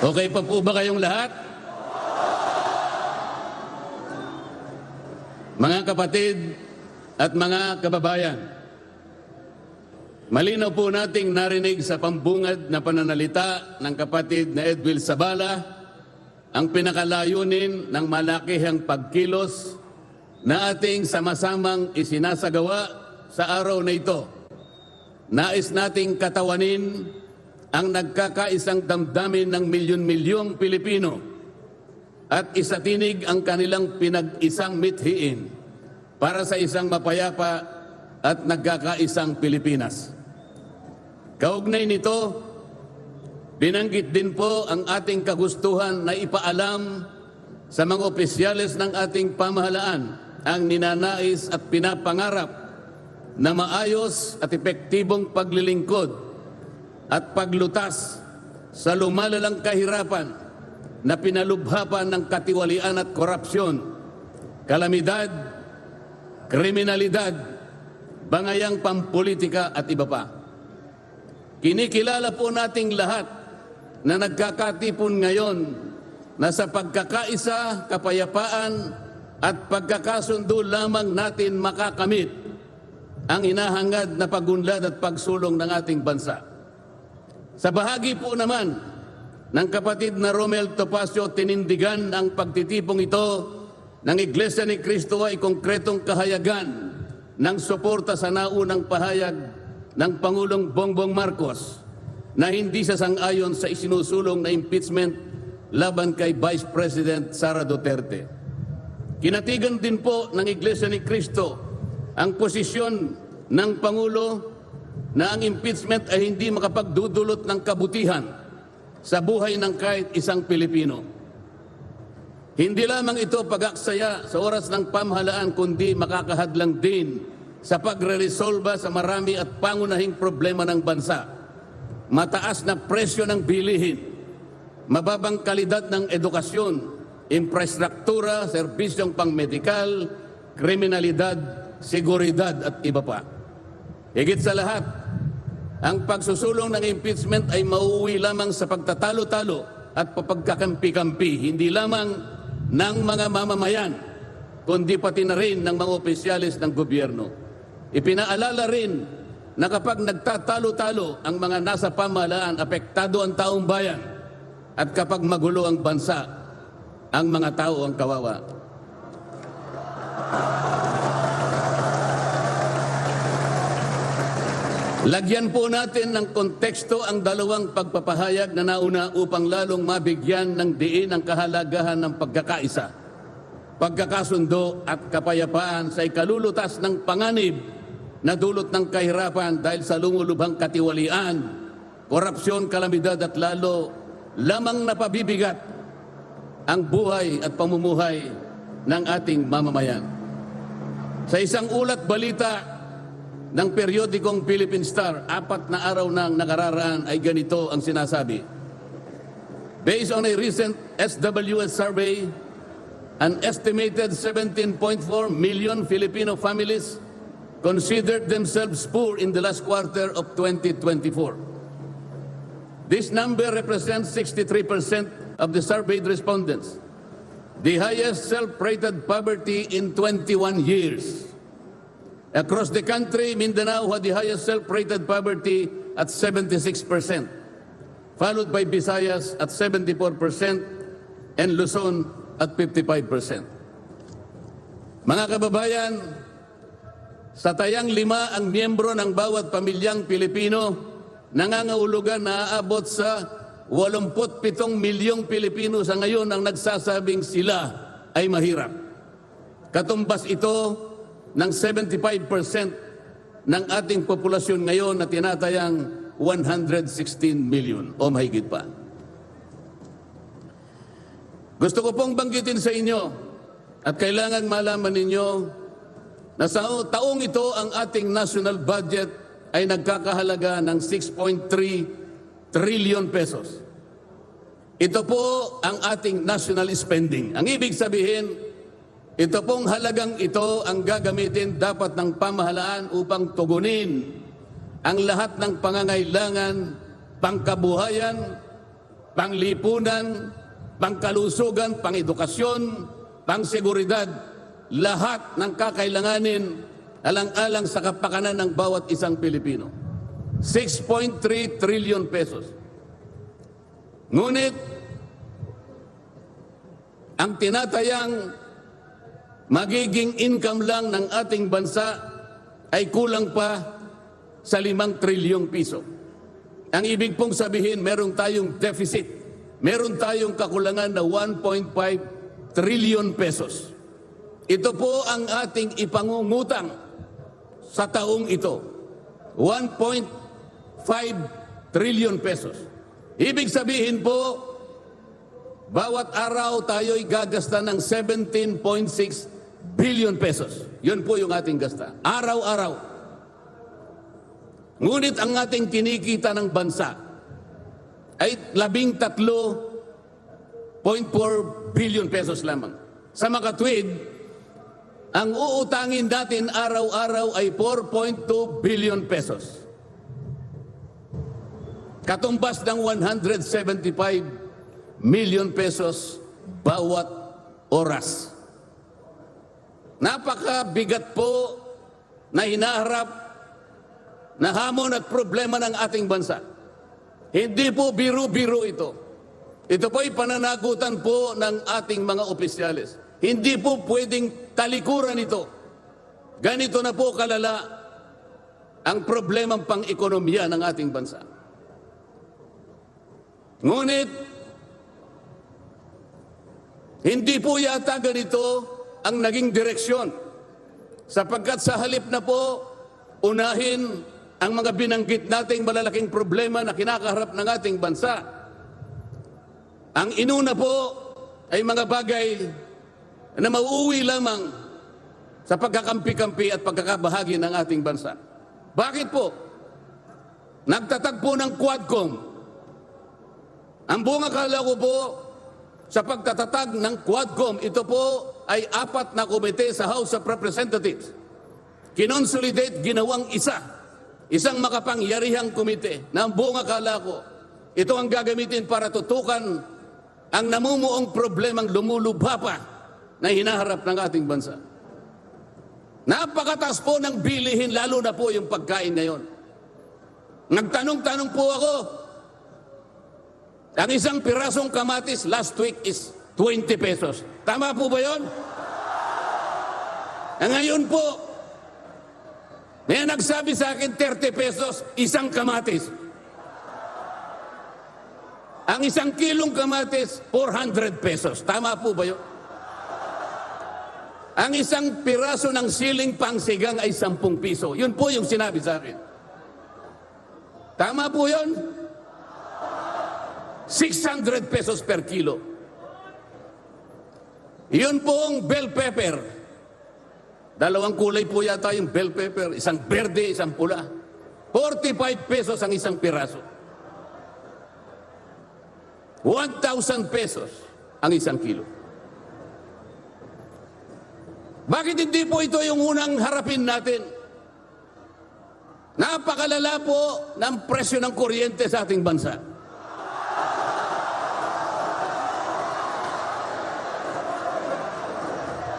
Okay pa po ba kayong lahat? Mga kapatid at mga kababayan, malinaw po nating narinig sa pambungad na pananalita ng kapatid na Edwil Sabala ang pinakalayunin ng malakihang pagkilos na ating sama-samang isinasagawa sa araw na ito. Nais nating katawanin ang nagkakaisang damdamin ng milyon-milyong Pilipino at isatinig ang kanilang pinag-isang mithiin para sa isang mapayapa at nagkakaisang Pilipinas. Kaugnay nito, binanggit din po ang ating kagustuhan na ipaalam sa mga opisyales ng ating pamahalaan ang ninanais at pinapangarap na maayos at epektibong paglilingkod at paglutas sa lumalalang kahirapan na pinalubhapan ng katiwalian at korupsyon, kalamidad, kriminalidad, bangayang pampolitika at iba pa. Kinikilala po nating lahat na nagkakatipon ngayon na sa pagkakaisa, kapayapaan at pagkakasundo lamang natin makakamit ang inahangad na pagunlad at pagsulong ng ating bansa. Sa bahagi po naman ng kapatid na Romel Topacio, tinindigan ang pagtitipong ito ng Iglesia ni Cristo ay konkretong kahayagan ng suporta sa naunang pahayag ng Pangulong Bongbong Marcos na hindi sa sangayon sa isinusulong na impeachment laban kay Vice President Sara Duterte. Kinatigan din po ng Iglesia ni Cristo ang posisyon ng Pangulo na ang impeachment ay hindi makapagdudulot ng kabutihan sa buhay ng kahit isang Pilipino. Hindi lamang ito pag-aksaya sa oras ng pamahalaan kundi makakahadlang din sa pagre-resolba sa marami at pangunahing problema ng bansa. Mataas na presyo ng bilihin, mababang kalidad ng edukasyon, infrastruktura, serbisyong pangmedikal, kriminalidad, seguridad at iba pa. Higit sa lahat, ang pagsusulong ng impeachment ay mauuwi lamang sa pagtatalo-talo at papagkakampi-kampi, hindi lamang ng mga mamamayan, kundi pati na rin ng mga opisyalis ng gobyerno. Ipinaalala rin na kapag nagtatalo-talo ang mga nasa pamahalaan, apektado ang taong bayan. At kapag magulo ang bansa, ang mga tao ang kawawa. Lagyan po natin ng konteksto ang dalawang pagpapahayag na nauna upang lalong mabigyan ng diin ang kahalagahan ng pagkakaisa, pagkakasundo at kapayapaan sa ikalulutas ng panganib na dulot ng kahirapan dahil sa lumulubhang katiwalian, korupsyon, kalamidad at lalo lamang napabibigat ang buhay at pamumuhay ng ating mamamayan. Sa isang ulat balita ng periodikong Philippine Star, apat na araw nang nakararaan ay ganito ang sinasabi. Based on a recent SWS survey, an estimated 17.4 million Filipino families considered themselves poor in the last quarter of 2024. This number represents 63% of the surveyed respondents, the highest self-rated poverty in 21 years. Across the country, Mindanao had the highest self-rated poverty at 76%, followed by Visayas at 74% and Luzon at 55%. Mga kababayan, sa tayang lima ang miyembro ng bawat pamilyang Pilipino, nangangahulugan na aabot sa 87 milyong Pilipino sa ngayon ang nagsasabing sila ay mahirap. Katumbas ito ng 75% ng ating populasyon ngayon na tinatayang 116 million o mahigit pa. Gusto ko pong banggitin sa inyo at kailangan malaman ninyo na sa taong ito ang ating national budget ay nagkakahalaga ng 6.3 trillion pesos. Ito po ang ating national spending. Ang ibig sabihin, ito pong halagang ito ang gagamitin dapat ng pamahalaan upang tugunin ang lahat ng pangangailangan, pangkabuhayan panglipunan, pangkalusugan, pangedukasyon, pangseguridad, lahat ng kakailanganin alang-alang sa kapakanan ng bawat isang Pilipino. 6.3 trillion pesos. Ngunit, ang tinatayang magiging income lang ng ating bansa ay kulang pa sa limang trilyong piso. Ang ibig pong sabihin, meron tayong deficit. Meron tayong kakulangan na 1.5 trillion pesos. Ito po ang ating ipangungutang sa taong ito. 1.5 trillion pesos. Ibig sabihin po, bawat araw tayo'y gagasta ng 17.6 billion pesos. Yun po yung ating gasta. Araw-araw. Ngunit ang ating kinikita ng bansa ay labing tatlo 0.4 billion pesos lamang. Sa makatwid, ang uutangin natin araw-araw ay 4.2 billion pesos. Katumbas ng 175 million pesos bawat oras. Napakabigat po na hinaharap na hamon at problema ng ating bansa. Hindi po biro-biro ito. Ito po ay pananagutan po ng ating mga opisyales. Hindi po pwedeng talikuran ito. Ganito na po kalala ang problemang pang-ekonomiya ng ating bansa. Ngunit, hindi po yata ganito ang naging direksyon. Sapagkat sa halip na po, unahin ang mga binanggit nating malalaking problema na kinakaharap ng ating bansa. Ang inuna po ay mga bagay na mauuwi lamang sa pagkakampi-kampi at pagkakabahagi ng ating bansa. Bakit po? Nagtatagpo ng Quadcom. Ang buong akala ko po sa pagtatatag ng Quadcom, ito po ay apat na komite sa House of Representatives. Kinonsolidate, ginawang isa. Isang makapangyarihang komite na ang buong akala ko, ito ang gagamitin para tutukan ang namumuong problemang lumulubha pa na hinaharap ng ating bansa. Napakataas po ng bilihin, lalo na po yung pagkain ngayon. Nagtanong-tanong po ako, ang isang pirasong kamatis last week is 20 pesos. Tama po ba yon? Eh, ngayon po, may nagsabi sa akin 30 pesos isang kamatis. Ang isang kilong kamatis, 400 pesos. Tama po ba yun? Ang isang piraso ng siling pangsigang ay 10 piso. Yun po yung sinabi sa akin. Tama po yun? 600 pesos per kilo. Yun pong bell pepper. Dalawang kulay po yata yung bell pepper. Isang berde, isang pula. 45 pesos ang isang piraso. 1,000 pesos ang isang kilo. Bakit hindi po ito yung unang harapin natin? Napakalala po ng presyo ng kuryente sa ating bansa.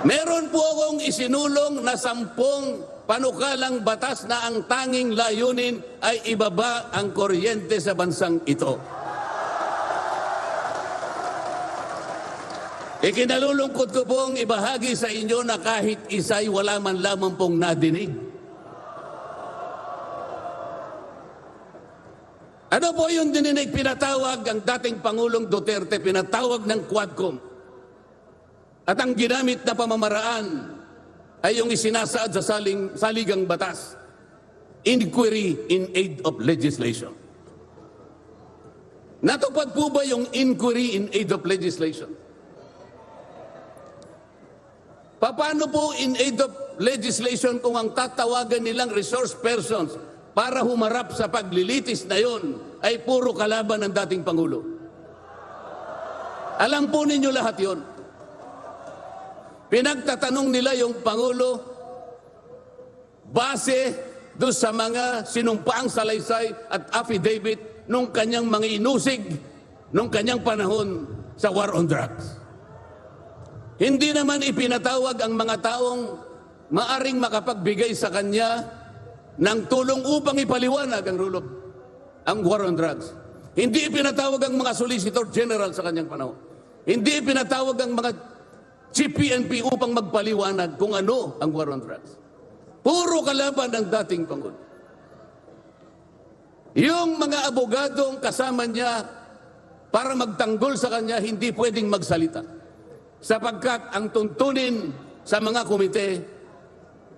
Meron po akong isinulong na sampung panukalang batas na ang tanging layunin ay ibaba ang kuryente sa bansang ito. Ikinalulungkot ko pong ibahagi sa inyo na kahit isa'y wala man lamang pong nadinig. Ano po yung dininig pinatawag ang dating Pangulong Duterte, pinatawag ng Quadcom? At ang ginamit na pamamaraan ay yung isinasaad sa saling, saligang batas. Inquiry in aid of legislation. Natupad po ba yung inquiry in aid of legislation? Paano po in aid of legislation kung ang tatawagan nilang resource persons para humarap sa paglilitis na yon ay puro kalaban ng dating Pangulo? Alam po ninyo lahat yon. Pinagtatanong nila yung Pangulo base doon sa mga sinumpaang salaysay at affidavit nung kanyang mga inusig nung kanyang panahon sa war on drugs. Hindi naman ipinatawag ang mga taong maaring makapagbigay sa kanya ng tulong upang ipaliwanag ang rule of ang war on drugs. Hindi ipinatawag ang mga solicitor general sa kanyang panahon. Hindi ipinatawag ang mga PNP upang magpaliwanag kung ano ang war on drugs. Puro kalaban ng dating Pangulo. Yung mga abogadong kasama niya para magtanggol sa kanya, hindi pwedeng magsalita. Sapagkat ang tuntunin sa mga komite,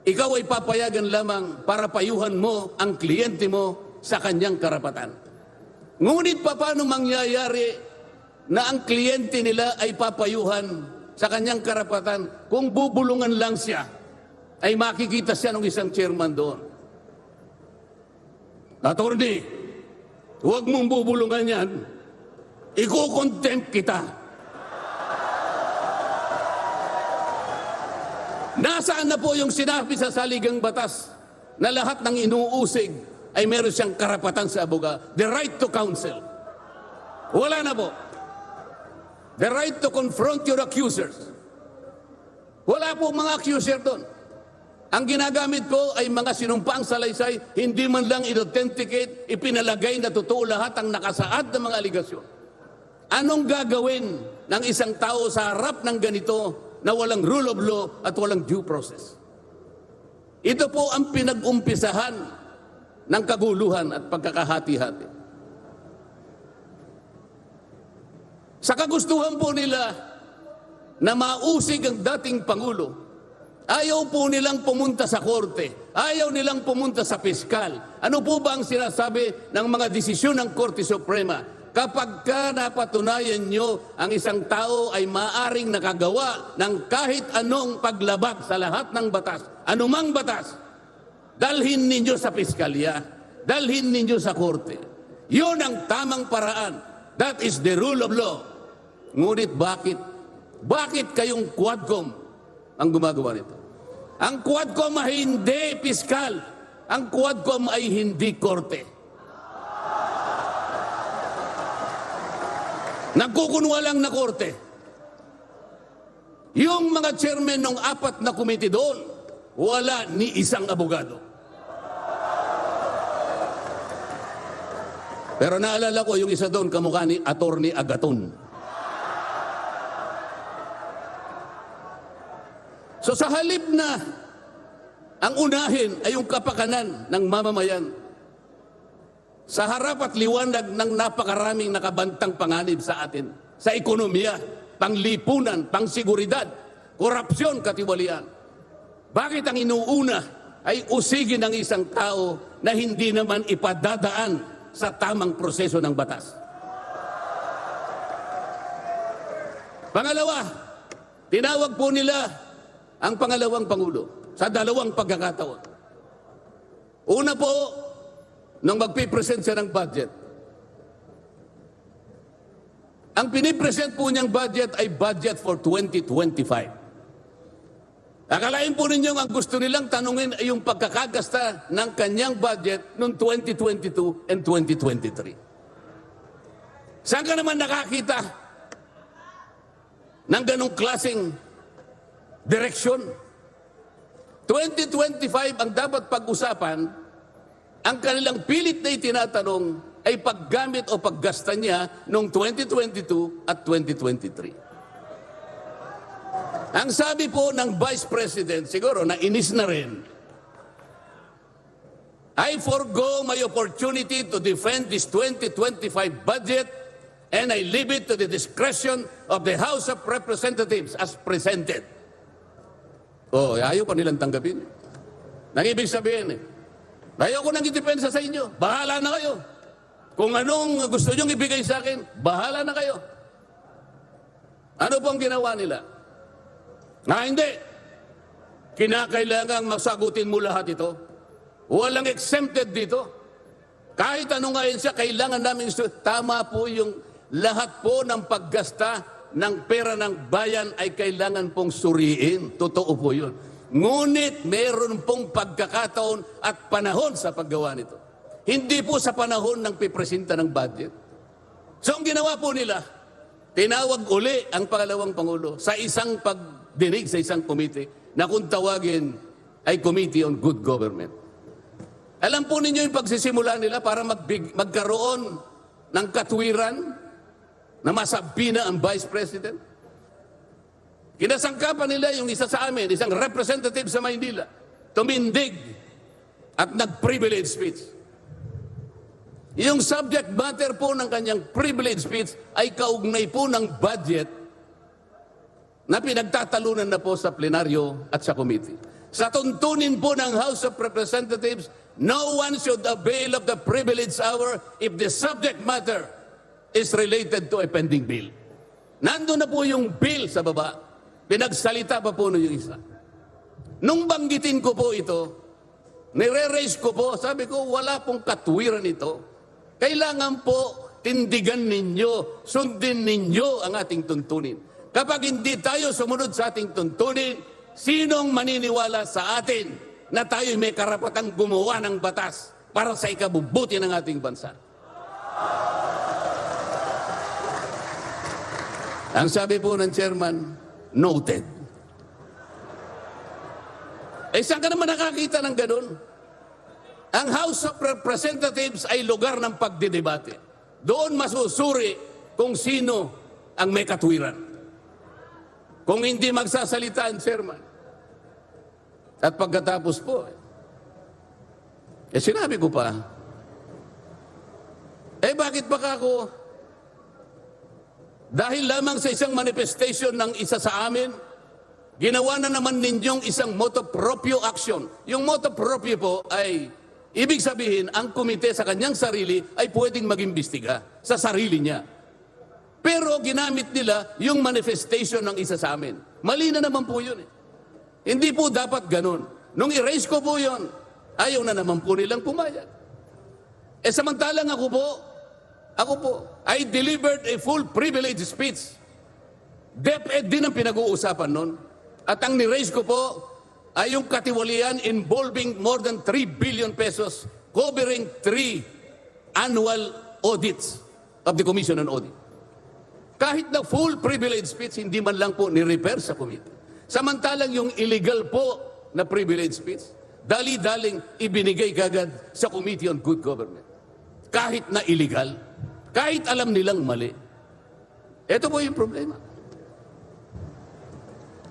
ikaw ay papayagan lamang para payuhan mo ang kliyente mo sa kanyang karapatan. Ngunit pa paano mangyayari na ang kliyente nila ay papayuhan sa kanyang karapatan kung bubulungan lang siya ay makikita siya ng isang chairman doon. Attorney, huwag mong bubulungan yan. Iko-contempt kita. Nasaan na po yung sinabi sa saligang batas na lahat ng inuusig ay meron siyang karapatan sa aboga. The right to counsel. Wala na po. The right to confront your accusers. Wala po mga accuser doon. Ang ginagamit ko ay mga sinumpaang salaysay, hindi man lang in-authenticate, ipinalagay na totoo lahat ang nakasaad ng mga aligasyon. Anong gagawin ng isang tao sa harap ng ganito na walang rule of law at walang due process? Ito po ang pinag-umpisahan ng kaguluhan at pagkakahati-hati. Sa kagustuhan po nila na mausig ang dating Pangulo, ayaw po nilang pumunta sa korte, ayaw nilang pumunta sa piskal. Ano po ba ang sinasabi ng mga desisyon ng Korte Suprema? Kapag ka napatunayan nyo ang isang tao ay maaring nakagawa ng kahit anong paglabag sa lahat ng batas, anumang batas, dalhin ninyo sa piskalya, dalhin ninyo sa korte. Yun ang tamang paraan. That is the rule of law. Ngunit bakit? Bakit kayong Quadcom ang gumagawa nito? Ang Quadcom ay hindi piskal. Ang Quadcom ay hindi korte. Nagkukunwa lang na korte. Yung mga chairman ng apat na komite doon, wala ni isang abogado. Pero naalala ko yung isa doon, kamukha ni Attorney Agaton. So sa halip na ang unahin ay yung kapakanan ng mamamayan, sa harap at liwanag ng napakaraming nakabantang panganib sa atin, sa ekonomiya, panglipunan, pangseguridad, korupsyon, katiwalian. Bakit ang inuuna ay usigin ng isang tao na hindi naman ipadadaan sa tamang proseso ng batas? Pangalawa, tinawag po nila ang pangalawang Pangulo sa dalawang pagkakataon. Una po, nang magpipresent siya ng budget. Ang pinipresent po niyang budget ay budget for 2025. Akalain po ninyo ang gusto nilang tanungin ay yung pagkakagasta ng kanyang budget noong 2022 and 2023. Saan ka naman nakakita ng ganong klaseng direksyon? 2025 ang dapat pag-usapan ang kanilang pilit na itinatanong ay paggamit o paggasta niya noong 2022 at 2023. Ang sabi po ng Vice President, siguro na inis na rin, I forgo my opportunity to defend this 2025 budget and I leave it to the discretion of the House of Representatives as presented. Oh, ayaw pa nilang tanggapin. Nang ibig sabihin eh, Ayoko nang idepensa sa inyo. Bahala na kayo. Kung anong gusto nyong ibigay sa akin, bahala na kayo. Ano pong ginawa nila? Ah, hindi. Kinakailangang masagutin mo lahat ito. Walang exempted dito. Kahit ano nga yun siya, kailangan namin tama po yung lahat po ng paggasta ng pera ng bayan ay kailangan pong suriin. Totoo po yun. Ngunit meron pong pagkakataon at panahon sa paggawa nito. Hindi po sa panahon ng pipresenta ng budget. So ang ginawa po nila, tinawag uli ang pangalawang Pangulo sa isang pagdinig sa isang komite na kung tawagin ay Committee on Good Government. Alam po ninyo yung pagsisimula nila para magbig, magkaroon ng katwiran na masabi na ang Vice President? Kinasangkapan nila yung isa sa amin, isang representative sa Maynila, tumindig at nag-privilege speech. Yung subject matter po ng kanyang privilege speech ay kaugnay po ng budget na pinagtatalunan na po sa plenaryo at sa committee. Sa tuntunin po ng House of Representatives, no one should avail of the privilege hour if the subject matter is related to a pending bill. Nandun na po yung bill sa baba. Pinagsalita pa po yung isa. Nung banggitin ko po ito, nire-raise ko po, sabi ko, wala pong katwiran ito. Kailangan po tindigan ninyo, sundin ninyo ang ating tuntunin. Kapag hindi tayo sumunod sa ating tuntunin, sinong maniniwala sa atin na tayo may karapatang gumawa ng batas para sa ikabubuti ng ating bansa? Ang sabi po ng chairman, noted. Eh saan ka naman nakakita ng ganun? Ang House of Representatives ay lugar ng pagdidebate. Doon masusuri kung sino ang may katwiran. Kung hindi magsasalita ang chairman. At pagkatapos po, eh sinabi ko pa, eh bakit baka ako dahil lamang sa isang manifestation ng isa sa amin, ginawa na naman ninyong isang moto proprio action. Yung moto proprio po ay, ibig sabihin, ang komite sa kanyang sarili ay pwedeng mag-imbestiga sa sarili niya. Pero ginamit nila yung manifestation ng isa sa amin. Mali na naman po yun eh. Hindi po dapat ganun. Nung erase ko po yun, ayaw na naman po nilang pumayag. Eh samantalang ako po, ako po, I delivered a full privilege speech. DepEd din ang pinag-uusapan nun. At ang ni-raise ko po ay yung katiwalian involving more than 3 billion pesos covering three annual audits of the Commission on Audit. Kahit na full privilege speech, hindi man lang po ni-repair sa committee. Samantalang yung illegal po na privilege speech, dali-daling ibinigay kagad sa Committee on Good Government. Kahit na illegal, kahit alam nilang mali. Ito po yung problema.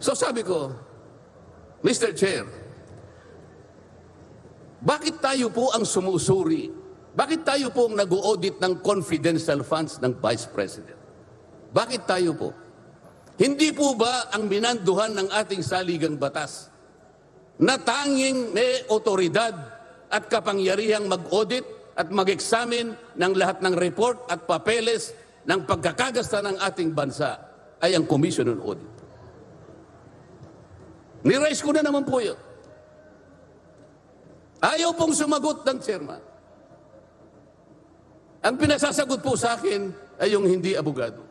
So sabi ko, Mr. Chair, bakit tayo po ang sumusuri? Bakit tayo po ang nag-audit ng confidential funds ng Vice President? Bakit tayo po? Hindi po ba ang minanduhan ng ating saligang batas na tanging may otoridad at kapangyarihang mag-audit at mag-examine ng lahat ng report at papeles ng pagkakagasta ng ating bansa ay ang Commission on Audit. Niraise ko na naman po yun. Ayaw pong sumagot ng chairman. Ang pinasasagot po sa akin ay yung hindi abogado.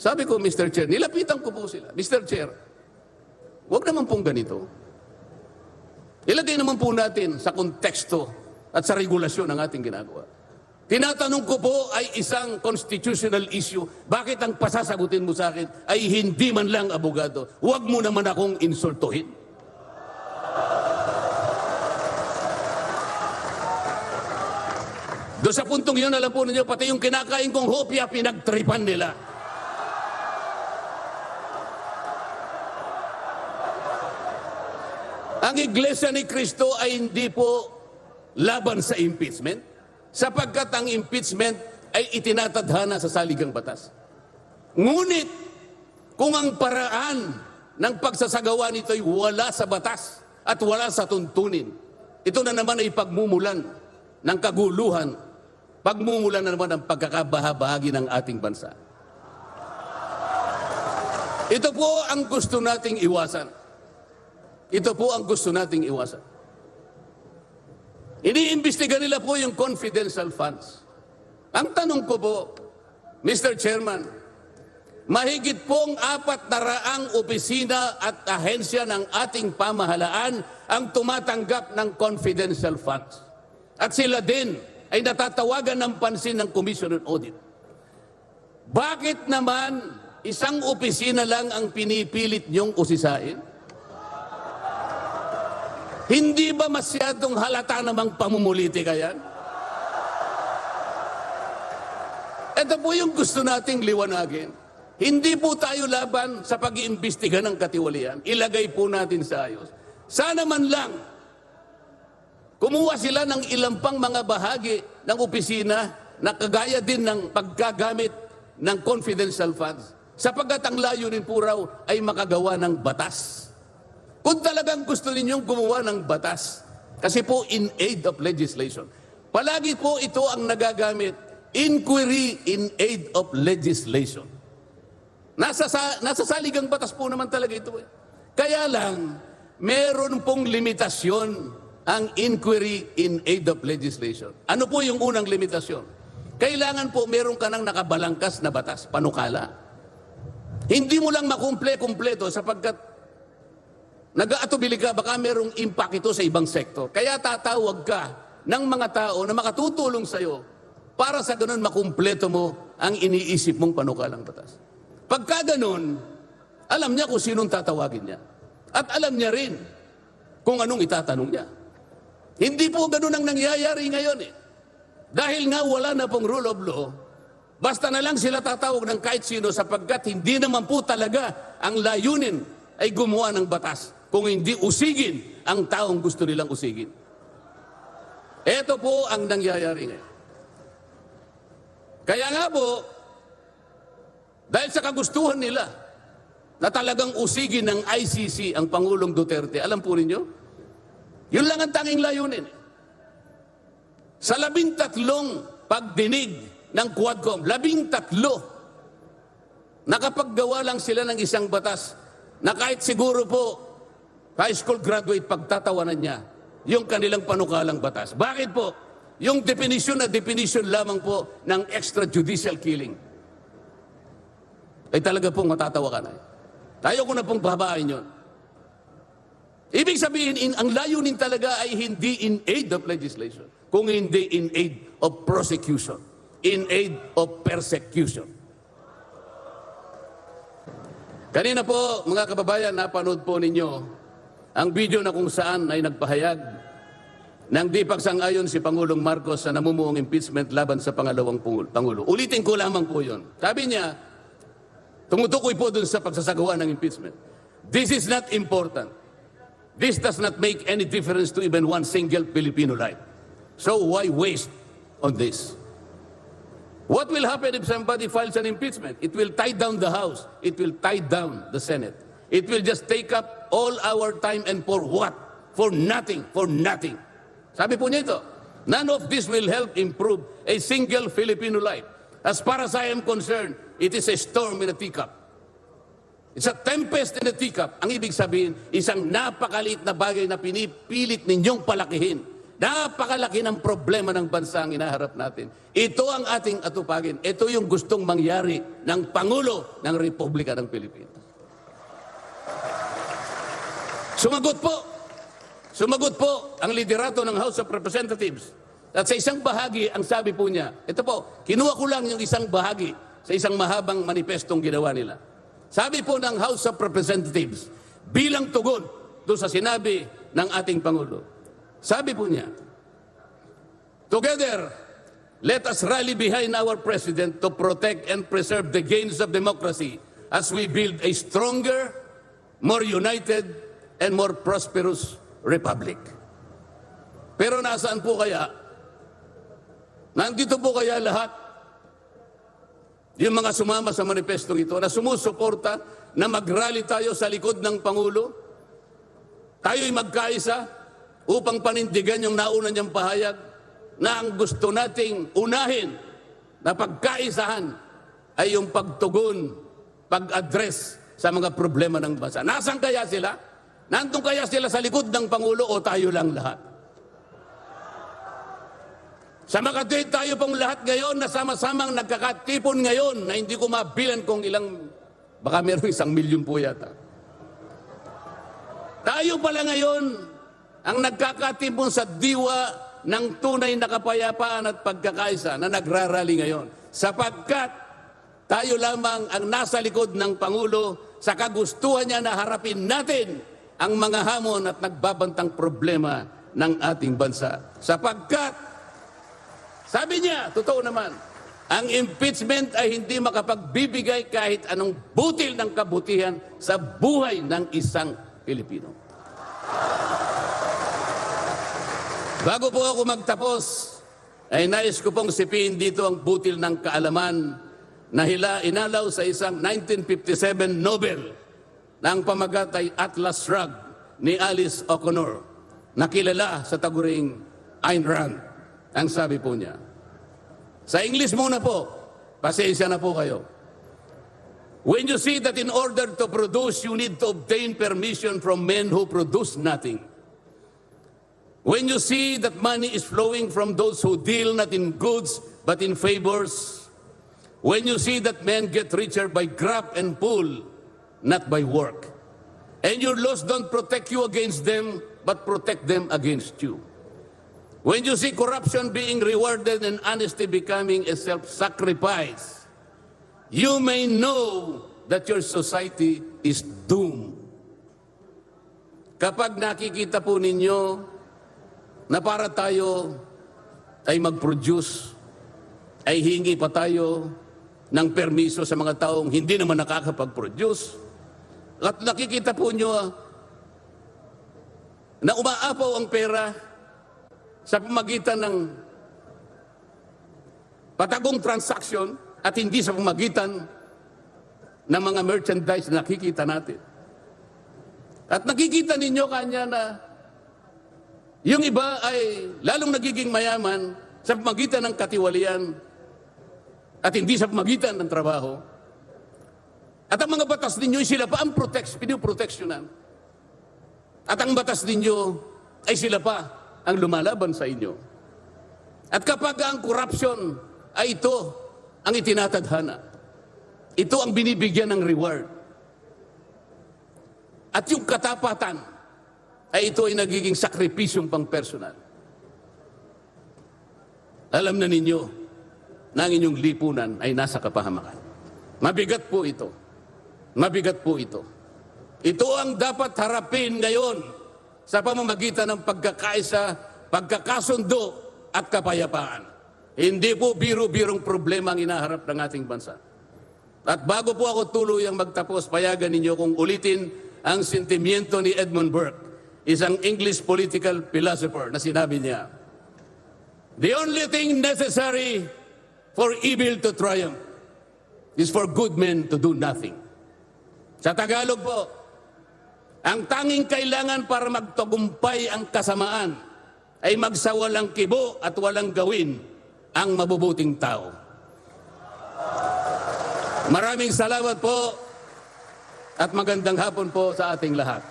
Sabi ko, Mr. Chair, nilapitan ko po sila. Mr. Chair, huwag naman pong ganito. Ilagay naman po natin sa konteksto at sa regulasyon ng ating ginagawa. Tinatanong ko po ay isang constitutional issue. Bakit ang pasasagutin mo sa akin ay hindi man lang abogado? Huwag mo naman akong insultuhin. Doon sa puntong yun, alam po ninyo, pati yung kinakain kong hopya, pinagtripan nila. Ang Iglesia ni Kristo ay hindi po laban sa impeachment, sapagkat ang impeachment ay itinatadhana sa saligang batas. Ngunit, kung ang paraan ng pagsasagawa nito ay wala sa batas at wala sa tuntunin, ito na naman ay pagmumulan ng kaguluhan, pagmumulan na naman ng pagkakabahabahagi ng ating bansa. Ito po ang gusto nating iwasan. Ito po ang gusto nating iwasan. Iniimbestiga nila po yung confidential funds. Ang tanong ko po, Mr. Chairman, mahigit pong apat na raang opisina at ahensya ng ating pamahalaan ang tumatanggap ng confidential funds. At sila din ay natatawagan ng pansin ng Commission on Audit. Bakit naman isang opisina lang ang pinipilit niyong usisain? Hindi ba masyadong halata namang pamumuliti ka yan? Ito po yung gusto nating liwanagin. Hindi po tayo laban sa pag-iimbestiga ng katiwalian. Ilagay po natin sa ayos. Sana man lang, kumuha sila ng ilang pang mga bahagi ng opisina na kagaya din ng paggagamit ng confidential funds sapagkat ang layunin po raw ay makagawa ng batas. Kung talagang gusto ninyong gumawa ng batas, kasi po in aid of legislation, palagi po ito ang nagagamit, inquiry in aid of legislation. Nasa, sa, nasa saligang batas po naman talaga ito eh. Kaya lang, meron pong limitasyon ang inquiry in aid of legislation. Ano po yung unang limitasyon? Kailangan po meron ka ng nakabalangkas na batas, panukala. Hindi mo lang makumple-kumpleto sapagkat nag-aatubili ka, baka merong impact ito sa ibang sektor. Kaya tatawag ka ng mga tao na makatutulong sa'yo para sa ganun makumpleto mo ang iniisip mong panukalang batas. Pagka ganun, alam niya kung sinong tatawagin niya. At alam niya rin kung anong itatanong niya. Hindi po ganun ang nangyayari ngayon eh. Dahil nga wala na pong rule of law, basta na lang sila tatawag ng kahit sino sapagkat hindi naman po talaga ang layunin ay gumawa ng batas kung hindi usigin ang taong gusto nilang usigin. Ito po ang nangyayari ngayon. Kaya nga po, dahil sa kagustuhan nila na talagang usigin ng ICC ang Pangulong Duterte, alam po ninyo, yun lang ang tanging layunin. Sa labintatlong pagdinig ng Quadcom, labintatlo, nakapaggawa lang sila ng isang batas na kahit siguro po high school graduate pagtatawanan niya yung kanilang panukalang batas. Bakit po? Yung definition na definition lamang po ng extrajudicial killing ay talaga pong matatawa ka na. Tayo ko na pong babain yun. Ibig sabihin, in, ang layunin talaga ay hindi in aid of legislation, kung hindi in aid of prosecution, in aid of persecution. Kanina po, mga kababayan, napanood po ninyo ang video na kung saan ay nagpahayag ng di pagsang-ayon si Pangulong Marcos sa namumuong impeachment laban sa pangalawang Pangulo. Ulitin ko lamang po yun. Sabi niya, Tumutukoy po dun sa pagsasagawa ng impeachment. This is not important. This does not make any difference to even one single Filipino life. So why waste on this? What will happen if somebody files an impeachment? It will tie down the House. It will tie down the Senate. It will just take up all our time and for what? For nothing. For nothing. Sabi po niya ito, none of this will help improve a single Filipino life. As far as I am concerned, it is a storm in a teacup. It's a tempest in a teacup. Ang ibig sabihin, isang napakaliit na bagay na pinipilit ninyong palakihin. Napakalaki ng problema ng bansa ang inaharap natin. Ito ang ating atupagin. Ito yung gustong mangyari ng Pangulo ng Republika ng Pilipinas. Sumagot po. Sumagot po ang liderato ng House of Representatives. At sa isang bahagi, ang sabi po niya, ito po, kinuha ko lang yung isang bahagi sa isang mahabang manifestong ginawa nila. Sabi po ng House of Representatives, bilang tugon doon sa sinabi ng ating Pangulo. Sabi po niya, Together, let us rally behind our President to protect and preserve the gains of democracy as we build a stronger, more united, and more prosperous republic. Pero nasaan po kaya? Nandito po kaya lahat yung mga sumama sa manifestong ito na sumusuporta na mag-rally tayo sa likod ng Pangulo, tayo'y magkaisa upang panindigan yung nauna niyang pahayag na ang gusto nating unahin na pagkaisahan ay yung pagtugon, pag-address sa mga problema ng bansa. Nasaan kaya sila? Nandun kaya sila sa likod ng Pangulo o tayo lang lahat? Sa Makati, tayo pong lahat ngayon na sama-samang nagkakatipon ngayon na hindi ko mabilan kung ilang, baka meron isang milyon po yata. Tayo pala ngayon ang nagkakatipon sa diwa ng tunay na kapayapaan at pagkakaisa na nagrarally ngayon. Sapagkat tayo lamang ang nasa likod ng Pangulo sa kagustuhan niya na harapin natin ang mga hamon at nagbabantang problema ng ating bansa. Sapagkat, sabi niya, totoo naman, ang impeachment ay hindi makapagbibigay kahit anong butil ng kabutihan sa buhay ng isang Pilipino. Bago po ako magtapos, ay nais ko pong sipiin dito ang butil ng kaalaman na hila inalaw sa isang 1957 Nobel na ang pamagat ay Atlas Shrugged ni Alice O'Connor, nakilala sa taguring Ayn Rand. Ang sabi po niya, sa English muna po, pasensya na po kayo. When you see that in order to produce, you need to obtain permission from men who produce nothing. When you see that money is flowing from those who deal not in goods but in favors, when you see that men get richer by grab and pull, not by work, and your laws don't protect you against them but protect them against you. When you see corruption being rewarded and honesty becoming a self-sacrifice, you may know that your society is doomed. Kapag nakikita po ninyo na para tayo ay mag-produce, ay hingi pa tayo ng permiso sa mga taong hindi naman nakakapag-produce. At nakikita po nyo na umaapaw ang pera sa pamagitan ng patagong transaction at hindi sa pamagitan ng mga merchandise na nakikita natin. At nakikita ninyo kanya na yung iba ay lalong nagiging mayaman sa pamagitan ng katiwalian at hindi sa pamagitan ng trabaho. At ang mga batas ninyo, sila pa ang protect, pinoproteksyonan. At ang batas ninyo ay sila pa ang lumalaban sa inyo. At kapag ang corruption ay ito ang itinatadhana, ito ang binibigyan ng reward. At yung katapatan ay ito ay nagiging sakripisyong pang personal. Alam na ninyo na ang inyong lipunan ay nasa kapahamakan. Mabigat po ito. Mabigat po ito. Ito ang dapat harapin ngayon sa pamamagitan ng pagkakaisa, pagkakasundo at kapayapaan. Hindi po biro-birong problema ang inaharap ng ating bansa. At bago po ako tuluyang magtapos, payagan ninyo kung ulitin ang sentimiento ni Edmund Burke, isang English political philosopher na sinabi niya, The only thing necessary for evil to triumph is for good men to do nothing. Sa Tagalog po, ang tanging kailangan para magtagumpay ang kasamaan ay magsawalang kibo at walang gawin ang mabubuting tao. Maraming salamat po at magandang hapon po sa ating lahat.